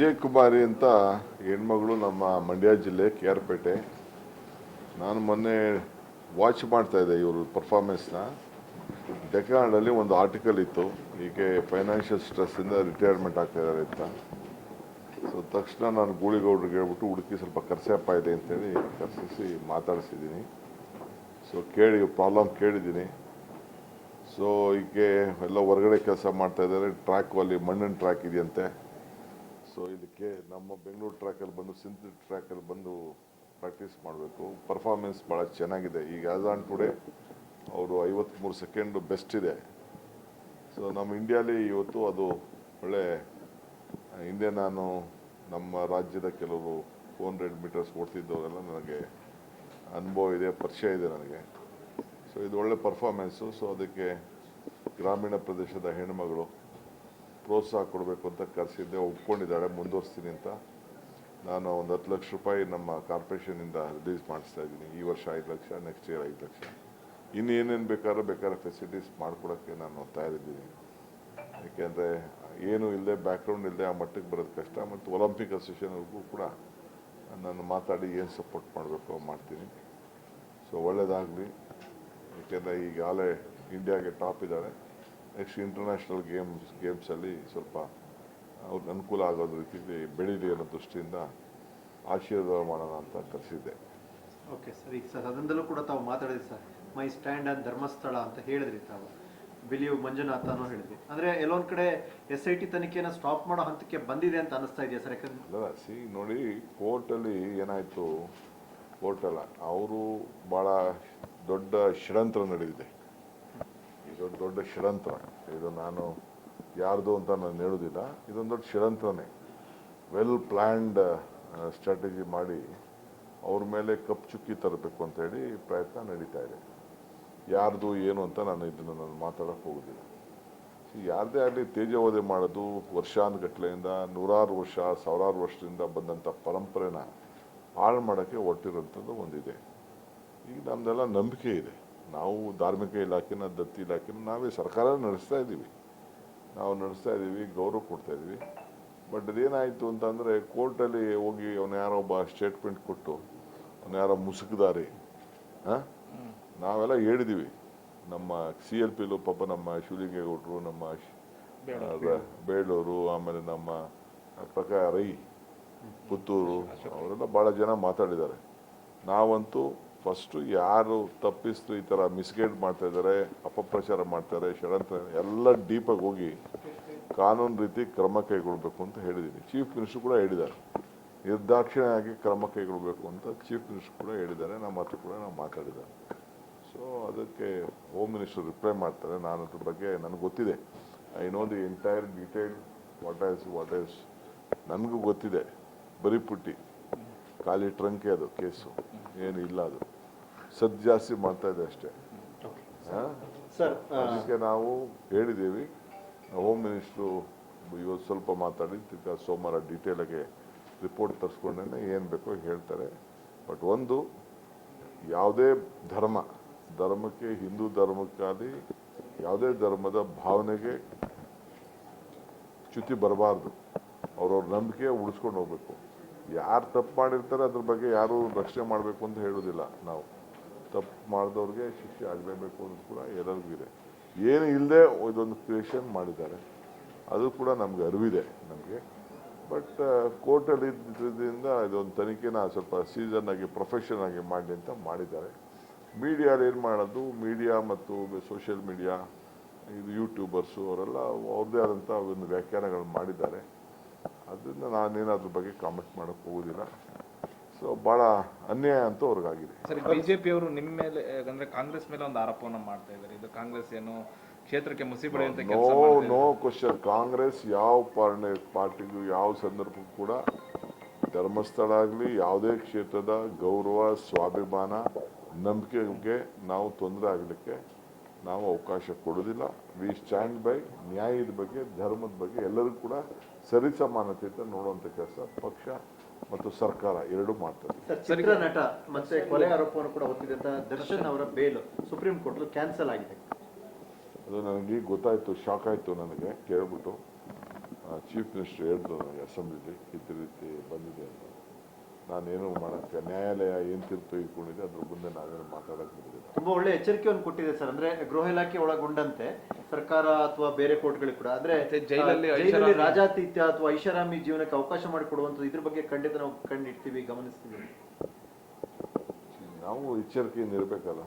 ವಿಜಯ್ ಕುಮಾರಿ ಅಂತ ಹೆಣ್ಮಗಳು ನಮ್ಮ ಮಂಡ್ಯ ಜಿಲ್ಲೆ ಕೆ ಆರ್ ಪೇಟೆ. ನಾನು ಮೊನ್ನೆ ವಾಚ್ ಮಾಡ್ತಾ ಇದ್ದೆ ಇವರು ಪರ್ಫಾರ್ಮೆನ್ಸ್ನ ಡೆಕಾರ್ಡಲ್ಲಿ ಒಂದು ಆರ್ಟಿಕಲ್ ಇತ್ತು, ಹೀಗೆ ಫೈನಾನ್ಷಿಯಲ್ ಸ್ಟ್ರೆಸ್ಸಿಂದ ರಿಟೈರ್ಮೆಂಟ್ ಆಗ್ತಾ ಇದ್ದಾರೆ ಅಂತ. ಸೊ ತಕ್ಷಣ ನಾನು ಗೂಳಿಗೌಡ್ರಿಗೆ ಹೇಳ್ಬಿಟ್ಟು ಹುಡುಕಿ ಸ್ವಲ್ಪ ಕರ್ಸಪ್ಪ ಇದೆ ಅಂತೇಳಿ ಕರ್ಸಿಸಿ ಮಾತಾಡಿಸಿದ್ದೀನಿ. ಸೊ ಕೇಳಿ ಪ್ರಾಬ್ಲಮ್ ಕೇಳಿದ್ದೀನಿ. ಸೊ ಈಕೆ ಎಲ್ಲ ಹೊರಗಡೆ ಕೆಲಸ ಮಾಡ್ತಾಯಿದ್ದಾರೆ ಟ್ರ್ಯಾಕ್ ಅಲ್ಲಿ ಮಣ್ಣಿನ ಟ್ರ್ಯಾಕ್ ಇದೆಯಂತೆ. ಸೊ ಇದಕ್ಕೆ ನಮ್ಮ ಬೆಂಗಳೂರು ಟ್ರ್ಯಾಕಲ್ಲಿ ಬಂದು ಸಿಂಥೆಟಿಕ್ ಟ್ರ್ಯಾಕಲ್ಲಿ ಬಂದು ಪ್ರಾಕ್ಟೀಸ್ ಮಾಡಬೇಕು. ಪರ್ಫಾರ್ಮೆನ್ಸ್ ಭಾಳ ಚೆನ್ನಾಗಿದೆ. ಈಗ ಆ್ಯಸ್ ಆನ್ ಟುಡೇ ಅವರು ಐವತ್ತ್ಮೂರು ಸೆಕೆಂಡ್ ಬೆಸ್ಟ್ ಇದೆ. ಸೊ ನಮ್ಮ ಇಂಡಿಯಾಲಿ ಇವತ್ತು ಅದು ಒಳ್ಳೆ, ಹಿಂದೆ ನಾನು ನಮ್ಮ ರಾಜ್ಯದ ಕೆಲವರು ಫೋರ್ ಹಂಡ್ರೆಡ್ ಮೀಟರ್ಸ್ ಓಡ್ತಿದ್ದವರೆಲ್ಲ ನನಗೆ ಅನುಭವ ಇದೆ, ಪರಿಚಯ ಇದೆ ನನಗೆ. ಸೊ ಇದು ಒಳ್ಳೆ ಪರ್ಫಾರ್ಮೆನ್ಸು ಸೊ ಅದಕ್ಕೆ ಗ್ರಾಮೀಣ ಪ್ರದೇಶದ ಹೆಣ್ಣುಮಗಳು ಪ್ರೋತ್ಸಾಹ ಕೊಡಬೇಕು ಅಂತ ಕರೆಸಿದ್ದೆ ಒಪ್ಕೊಂಡಿದ್ದಾಳೆ ಮುಂದುವರಿಸ್ತೀನಿ ಅಂತ. ನಾನು ಒಂದು ಹತ್ತು ಲಕ್ಷ ರೂಪಾಯಿ ನಮ್ಮ ಕಾರ್ಪೊರೇಷನಿಂದ ರಿಲೀಸ್ ಮಾಡಿಸ್ತಾ ಇದ್ದೀನಿ. ಈ ವರ್ಷ ಐದು ಲಕ್ಷ ನೆಕ್ಸ್ಟ್ ಇಯರ್ ಐದು ಲಕ್ಷ. ಇನ್ನೇನೇನು ಬೇಕಾದ್ರೂ ಬೇಕಾದ್ರೆ ಫೆಸಿಲಿಟೀಸ್ ಮಾಡ್ಕೊಡೋಕ್ಕೆ ನಾನು ತಯಾರಿದ್ದೀನಿ. ಯಾಕೆಂದರೆ ಏನು ಇಲ್ಲದೆ ಬ್ಯಾಕ್ಗ್ರೌಂಡ್ ಇಲ್ಲದೆ ಆ ಮಟ್ಟಕ್ಕೆ ಬರೋದು ಕಷ್ಟ. ಮತ್ತು ಒಲಿಂಪಿಕ್ ಅಸೋಸಿಯೇಷನ್ಗೂ ಕೂಡ ನಾನು ಮಾತಾಡಿ ಏನು ಸಪೋರ್ಟ್ ಮಾಡಬೇಕು ಮಾಡ್ತೀನಿ. ಸೊ ಒಳ್ಳೆಯದಾಗಲಿ ಯಾಕೆಂದರೆ ಈಗಾಗಲೇ ಇಂಡಿಯಾಗೆ ಟಾಪ್ ಇದ್ದಾರೆ. ನೆಕ್ಸ್ಟ್ ಇಂಟರ್ನ್ಯಾಷನಲ್ ಗೇಮ್ಸ್ ಗೇಮ್ಸಲ್ಲಿ ಸ್ವಲ್ಪ ಅವ್ರಿಗೆ ಅನುಕೂಲ ಆಗೋದು ರೀತಿಯಲ್ಲಿ ಬೆಳೀಲಿ ಅನ್ನೋ ದೃಷ್ಟಿಯಿಂದ ಆಶೀರ್ವಾದ ಮಾಡೋಣ ಅಂತ ಕರೆಸಿದ್ದೆ. Okay sir. ಈಗ ಸರ್ ಅದರಿಂದಲೂ ಕೂಡ ತಾವು ಮಾತಾಡಿದ್ರಿ sir. My stand and Dharmasthala ಅಂತ ಹೇಳಿದ್ರಿ ತಾವು. ಬಿಲಿಯು ಮಂಜುನಾಥ ಅನ್ನೋ ಹೇಳಿದ್ರಿ. ಅಂದರೆ ಎಲ್ಲೊಂದು ಕಡೆ ಎಸ್ ಐ ಟಿ ತನಿಖೆಯನ್ನು ಸ್ಟಾಪ್ ಮಾಡೋ ಹಂತಕ್ಕೆ ಬಂದಿದೆ ಅಂತ ಅನಿಸ್ತಾ ಇದೆಯಾ ಸರ್? ಯಾಕಂದ್ರೆ ಅಲ್ಲ ಸಿ ನೋಡಿ ಕೋರ್ಟಲ್ಲಿ ಏನಾಯಿತು? ಕೋರ್ಟಲ್ಲ ಅವರು ಭಾಳ ದೊಡ್ಡ ಷಡ್ಯಂತ್ರ ನಡೆದಿದೆ. ಇದು ದೊಡ್ಡ ಷಡಂತ್ರ. ಇದು ನಾನು ಯಾರ್ದು ಅಂತ ನಾನು ಹೇಳೋದಿಲ್ಲ. ಇದೊಂದು ದೊಡ್ಡ ಷಡಂತ್ರನೇ. ವೆಲ್ ಪ್ಲ್ಯಾನ್ಡ್ ಸ್ಟ್ರಾಟಜಿ ಮಾಡಿ ಅವ್ರ ಮೇಲೆ ಕಪ್ಪು ಚುಕ್ಕಿ ತರಬೇಕು ಅಂತ ಹೇಳಿ ಪ್ರಯತ್ನ ನಡೀತಾ ಇದೆ. ಯಾರ್ದು ಏನು ಅಂತ ನಾನು ಇದನ್ನು ನಾನು ಮಾತಾಡೋಕೆ ಹೋಗೋದಿಲ್ಲ. ಯಾರದೇ ಆಗಲಿ ತೇಜವಧೆ ಮಾಡೋದು ವರ್ಷಾನುಗಟ್ಲೆಯಿಂದ ನೂರಾರು ವರ್ಷ, ಸಾವಿರಾರು ವರ್ಷದಿಂದ ಬಂದಂಥ ಪರಂಪರೆನ ಹಾಳು ಮಾಡೋಕ್ಕೆ ಹೊಟ್ಟಿರೋಂಥದ್ದು ಒಂದಿದೆ. ಈಗ ನಮ್ಮದೆಲ್ಲ ನಂಬಿಕೆ ಇದೆ. ನಾವು ಧಾರ್ಮಿಕ ಇಲಾಖೆನ ದತ್ತಿ ಇಲಾಖೆನ ನಾವೇ ಸರ್ಕಾರ ನಡೆಸ್ತಾ ಇದ್ದೀವಿ. ನಾವು ನಡೆಸ್ತಾ ಇದ್ದೀವಿ ಗೌರವ ಕೊಡ್ತಾ ಇದ್ದೀವಿ. ಬಟ್ ಅದೇನಾಯಿತು ಅಂತಂದರೆ ಕೋರ್ಟಲ್ಲಿ ಹೋಗಿ ಅವನು ಯಾರೋ ಒಬ್ಬ ಸ್ಟೇಟ್ಮೆಂಟ್ ಕೊಟ್ಟು ಅವನು ಯಾರೋ ಮುಸುಕುದಾರಿ ಹಾಂ? ನಾವೆಲ್ಲ ಹೇಳಿದ್ದೀವಿ ನಮ್ಮ ಸಿ ಎಲ್ ಪಿಲು ಪಾಪ ನಮ್ಮ ಶಿವಲಿಂಗೇಗೌಡರು ನಮ್ಮ ಬೇಳೂರು ಆಮೇಲೆ ನಮ್ಮ ಪ್ರಕಾರ ರೈ ಪುತ್ತೂರು ಅವರೆಲ್ಲ ಭಾಳ ಜನ ಮಾತಾಡಿದ್ದಾರೆ. ನಾವಂತೂ ಫಸ್ಟು ಯಾರು ತಪ್ಪಿಸ್ತು ಈ ಥರ ಮಿಸ್ಗೈಡ್ ಮಾಡ್ತಾ ಇದ್ದಾರೆ, ಅಪಪ್ರಚಾರ ಮಾಡ್ತಾರೆ ಷಡಂತ್ರ ಎಲ್ಲ ಡೀಪಾಗಿ ಹೋಗಿ ಕಾನೂನು ರೀತಿ ಕ್ರಮ ಕೈಗೊಳ್ಬೇಕು ಅಂತ ಹೇಳಿದ್ದೀನಿ. ಚೀಫ್ ಮಿನಿಸ್ಟರ್ ಕೂಡ ಹೇಳಿದ್ದಾರೆ. ನಿರ್ದಾಕ್ಷಿಣ್ಯವಾಗಿ ಕ್ರಮ ಕೈಗೊಳ್ಬೇಕು ಅಂತ ಚೀಫ್ ಮಿನಿಸ್ಟರ್ ಕೂಡ ಹೇಳಿದ್ದಾರೆ. ನಮ್ಮ ಹತ್ರ ಕೂಡ ನಾವು ಮಾತಾಡಿದ್ದಾರೆ. ಸೊ ಅದಕ್ಕೆ ಹೋಮ್ ಮಿನಿಸ್ಟರ್ ರಿಪ್ಲೈ ಮಾಡ್ತಾರೆ. ನಾನು ಅದ್ರ ಬಗ್ಗೆ ನನಗೆ ಗೊತ್ತಿದೆ. I know the entire detail what is what is ನನಗೂ ಗೊತ್ತಿದೆ. ಬರೀ ಪುಟ್ಟಿ. ಖಾಲಿ ಟ್ರಂಕೆ ಅದು ಕೇಸು. ಏನು ಇಲ್ಲ ಅದು. ಸದ್ ಜಾಸ್ತಿ ಮಾಡ್ತಾ ಇದೆ ಅಷ್ಟೇ. ಅದಕ್ಕೆ ನಾವು ಹೇಳಿದ್ದೀವಿ. ಹೋಮ್ ಮಿನಿಸ್ಟ್ರು ಇವತ್ತು ಸ್ವಲ್ಪ ಮಾತಾಡಿ ತಿರ್ಗಾ ಸೋಮವಾರ ಡೀಟೇಲಾಗಿ ರಿಪೋರ್ಟ್ ತರಿಸ್ಕೊಂಡೇ ಏನು ಬೇಕೋ ಹೇಳ್ತಾರೆ. ಬಟ್ ಒಂದು ಯಾವುದೇ ಧರ್ಮ ಧರ್ಮಕ್ಕೆ ಹಿಂದೂ ಧರ್ಮಕ್ಕಾಗಿ ಯಾವುದೇ ಧರ್ಮದ ಭಾವನೆಗೆ ಚ್ಯುತಿ ಬರಬಾರ್ದು. ಅವ್ರವ್ರ ನಂಬಿಕೆ ಉಳಿಸ್ಕೊಂಡು ಹೋಗ್ಬೇಕು. ಯಾರು ತಪ್ಪು ಮಾಡಿರ್ತಾರೆ, ಅದ್ರ ಬಗ್ಗೆ ಯಾರು ರಕ್ಷಣೆ ಮಾಡಬೇಕು ಅಂತ ಹೇಳೋದಿಲ್ಲ ನಾವು. ತಪ್ಪು ಮಾಡಿದವ್ರಿಗೆ ಶಿಕ್ಷೆ ಆಗಲೇಬೇಕು ಅನ್ನೋದು ಕೂಡ ಎಲ್ಲರಿಗೂ ಇದೆ. ಏನು ಇಲ್ಲದೆ ಇದೊಂದು ಕ್ರಿಯೇಷನ್ ಮಾಡಿದ್ದಾರೆ. ಅದು ಕೂಡ ನಮಗೆ ಅರಿವಿದೆ ನಮಗೆ. ಬಟ್ ಕೋರ್ಟಲ್ಲಿ ಇದ್ದಿದ್ದರಿಂದ ಇದೊಂದು ತನಿಖೆನ ಸ್ವಲ್ಪ ಸೀಸನ್ ಆಗಿ ಪ್ರೊಫೆಷನ್ ಆಗಿ ಮಾಡಲಿ ಅಂತ ಮಾಡಿದ್ದಾರೆ. ಮೀಡಿಯಾದಲ್ಲಿ ಏನು ಮಾಡೋದು ಮೀಡಿಯಾ ಮತ್ತು ಸೋಷಿಯಲ್ ಮೀಡಿಯಾ ಇದು ಯೂಟ್ಯೂಬರ್ಸು ಅವರೆಲ್ಲ ಅವ್ರದ್ದೇ ಆದಂಥ ಒಂದು ವ್ಯಾಖ್ಯಾನಗಳು ಮಾಡಿದ್ದಾರೆ. ಅದರಿಂದ ನಾನೇನು ಅದ್ರ ಬಗ್ಗೆ ಕಾಮೆಂಟ್ ಮಾಡೋಕ್ಕೆ ಹೋಗೋದಿಲ್ಲ. ಸೊ ಭಾಳ ಅನ್ಯಾಯ ಅಂತ ಅವ್ರಿಗಾಗಿದೆ. ಸರ್ ಜೆ ಅವರು ನಿಮ್ಮ ಮೇಲೆ ಅಂದ್ರೆ ಕಾಂಗ್ರೆಸ್ ಮೇಲೆ ಒಂದು ಆರೋಪವನ್ನು ಮಾಡ್ತಾ ಇದ್ದಾರೆ. ಇದು ಕಾಂಗ್ರೆಸ್ ಏನು ಕ್ಷೇತ್ರಕ್ಕೆ ಮುಸಿ ಅಂತ ನೋ ನೋ ಕ್ವಶನ್ ಕಾಂಗ್ರೆಸ್ ಯಾವ ಪಾರ್ಟಿ ಪಾರ್ಟಿಗೂ ಯಾವ ಸಂದರ್ಭಕ್ಕೂ ಕೂಡ ಧರ್ಮಸ್ಥಳ ಆಗಲಿ ಯಾವುದೇ ಕ್ಷೇತ್ರದ ಗೌರವ ಸ್ವಾಭಿಮಾನ ನಂಬಿಕೆಗೆ ನಾವು ತೊಂದರೆ ಆಗಲಿಕ್ಕೆ ನಾವು ಅವಕಾಶ ಕೊಡೋದಿಲ್ಲ ವಿ ಸ್ಟ್ಯಾಂಡ್ ಬೈ ನ್ಯಾಯದ ಬಗ್ಗೆ ಧರ್ಮದ ಬಗ್ಗೆ ಎಲ್ಲರೂ ಕೂಡ ಸರಿ ಸಮಾನತೆಯಿಂದ ನೋಡುವಂಥ ಕೆಲಸ ಪಕ್ಷ ಮತ್ತು ಸರ್ಕಾರ ಎರಡೂ ಮಾಡ್ತದೆ. ನಟ ಮತ್ತೆ ಕೊಲೆ ಆರೋಪವನ್ನು ಕೂಡ ಹೊತ್ತಿದಂತ ದರ್ಶನ್ ಅವರ ಬೇಲ್ ಸುಪ್ರೀಂ ಕೋರ್ಟ್ ಕ್ಯಾನ್ಸಲ್ ಆಗಿದೆ. ಅದು ನನಗೆ ಗೊತ್ತಾಯ್ತು ಶಾಕ್ ಆಯಿತು ನನಗೆ ಕೇಳ್ಬಿಟ್ಟು. ಚೀಫ್ ಮಿನಿಸ್ಟರ್ ಹೇಳಿದ್ರು ನನಗೆ ಅಸೆಂಬ್ಲಿಲಿ ಇದ್ರ ರೀತಿ ಬಂದಿದೆ ಅಂತ. ನಾನೇನು ಮಾಡೋಕ್ಕೆ ನ್ಯಾಯಾಲಯ ಏನು ತೀರ್ಪು ತೆಗೆದುಕೊಂಡಿದೆ ಅದ್ರ ಮುಂದೆ ನಾವೇನು ಮಾತಾಡೋಕ್ಕೆ ಬಿಡೋದಿಲ್ಲ ತುಂಬಾ ಒಳ್ಳೆ ಎಚ್ಚರಿಕೆಯನ್ನು ಕೊಟ್ಟಿದೆ ಸರ್. ಅಂದ್ರೆ ಗೃಹ ಇಲಾಖೆ ಒಳಗೊಂಡಂತೆ ಸರ್ಕಾರ ಅಥವಾ ಬೇರೆ ಕೋರ್ಟ್ಗಳಿಗೆ ಕೂಡ. ಅಂದ್ರೆ ಜೈಲಲ್ಲಿ ಜೈಲಲ್ಲಿ ರಾಜಾತಿಥ್ಯ ಅಥವಾ ಐಷಾರಾಮಿ ಜೀವನಕ್ಕೆ ಅವಕಾಶ ಮಾಡಿಕೊಡುವಂಥದ್ದು ಇದ್ರ ಬಗ್ಗೆ ಖಂಡಿತ ನಾವು ಕಂಡಿಡ್ತೀವಿ ಗಮನಿಸ್ತೀವಿ. ನಾವು ಎಚ್ಚರಿಕೆಯಿಂದ ಇರಬೇಕಲ್ಲ.